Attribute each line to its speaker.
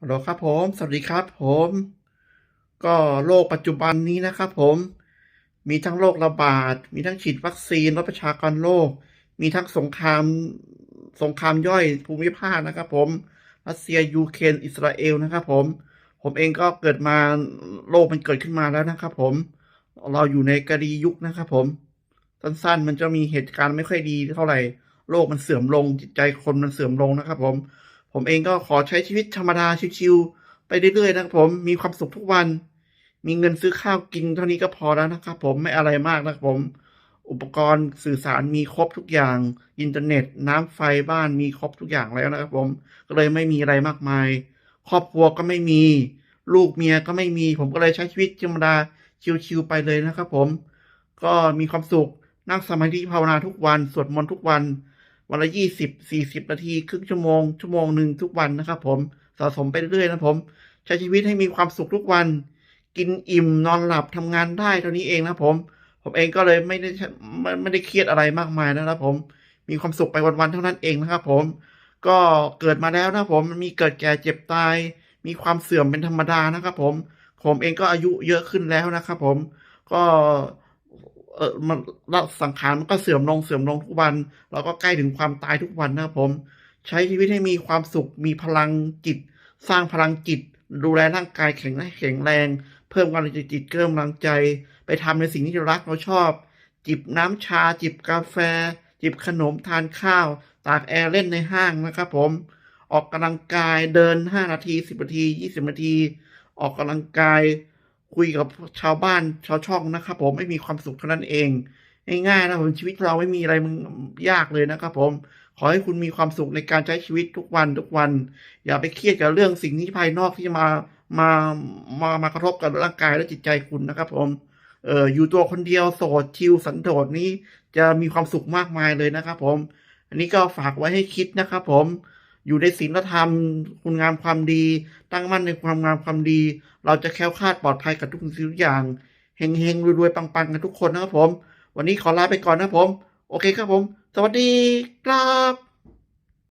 Speaker 1: ฮัลโหลครับผม สวัสดีครับผม ก็โลกปัจจุบันนี้นะครับผม มีทั้งโรคระบาด มีทั้งฉีดวัคซีนลดประชากรโลก มีทั้งสงครามสงครามย่อยภูมิภาคนะครับผมรัสเซียยูเครนอิสราเอลนะครับผม ผมเองก็เกิดมาโลกมันเกิดขึ้นมาแล้วนะครับผม เราอยู่ในกะลียุคนะครับผม สั้นๆ มันจะมีเหตุการณ์ไม่ค่อยดีเท่าไหร่ โลกมันเสื่อมลงจิตใจคนมันเสื่อมลงนะครับผม ผมเองก็ขอใช้ชีวิตธรรมดาชิวๆไปเรื่อยๆนะครับผมมีความสุขทุกวัน มีเงินซื้อข้าวกินเท่านี้ก็พอแล้วนะครับผมไม่อะไรมากนะครับผม อุปกรณ์สื่อสารมีครบทุกอย่าง อินเทอร์เน็ต น้ำไฟบ้านมีครบทุกอย่างแล้วนะครับ ผมก็เลยไม่มีอะไรมากมาย ครอบครัวก็ไม่มี ลูกเมียก็ไม่มี ผมก็เลยใช้ชีวิตธรรมดาชิวๆไปเลยนะครับ ผม ก็มีความสุขนั่งสมาธิภาวนาทุกวันสวดมนต์ทุกวัน วันละยี่สิบสี่สิบนาทีครึ่งชั่วโมงชั่วโมงหนึ่งทุกวันนะครับผมสะสมไปเรื่อยนะผม ใช้ชีวิตให้มีความสุขทุกวัน กินอิ่มนอนหลับทำงานได้เท่านี้เองนะผม ผมเองก็เลยไม่ได้ไม่ไม่ได้เครียดอะไรมากมายนะครับผมมีความสุขไปวันๆเท่านั้นเองนะครับผม ก็เกิดมาแล้วนะผมมันมีเกิดแก่เจ็บตาย มีความเสื่อมเป็นธรรมดานะครับผม ผมเองก็อายุเยอะขึ้นแล้วนะครับผม ก็ เออมันสังขารมันก็เสื่อมลงเสื่อมลงทุกวัน เราก็ใกล้ถึงความตายทุกวันนะครับผม ใช้ชีวิตให้มีความสุขมีพลังจิต สร้างพลังจิต ดูแลร่างกายแข็งแรงแข็งแรง เพิ่มกำลังจจิตเพิ่มกำลังใจ ไปทำในสิ่งที่เรารักเราชอบ จิบน้ำชา จิบกาแฟ จิบขนมทานข้าว ตากแอร์เล่นในห้างนะครับผม ออกกำลังกายเดิน 5 นาที 10 นาที 20 นาที ออกกำลังกาย คุยกับชาวบ้านชาวช่องนะครับ ผมไม่มีความสุขเท่านั้นเองง่ายๆนะผมชีวิตเราไม่มีอะไรมันยากเลยนะครับ ผม ขอให้คุณมีความสุขในการใช้ชีวิตทุกวันทุกวัน อย่าไปเครียดกับเรื่องสิ่งที่ภายนอกที่จะมา มามามากระทบกับร่างกายและจิตใจคุณนะครับ ผมเอออยู่ตัวคนเดียวโสดชิลสันโดษนี้จะมีความสุขมากมายเลยนะครับ ผม อันนี้ก็ฝากไว้ให้คิดนะครับ ผม อยู่ในศีลธรรม คุณงามความดี ตั้งมั่นในความงามความดี เราจะแคล้วคลาดปลอดภัยกับทุกสิ่งทุกอย่างเฮงเฮงๆรวยๆปังๆกันทุกคนนะครับผม วันนี้ขอลาไปก่อนนะครับผม โอเคครับผม สวัสดีครับ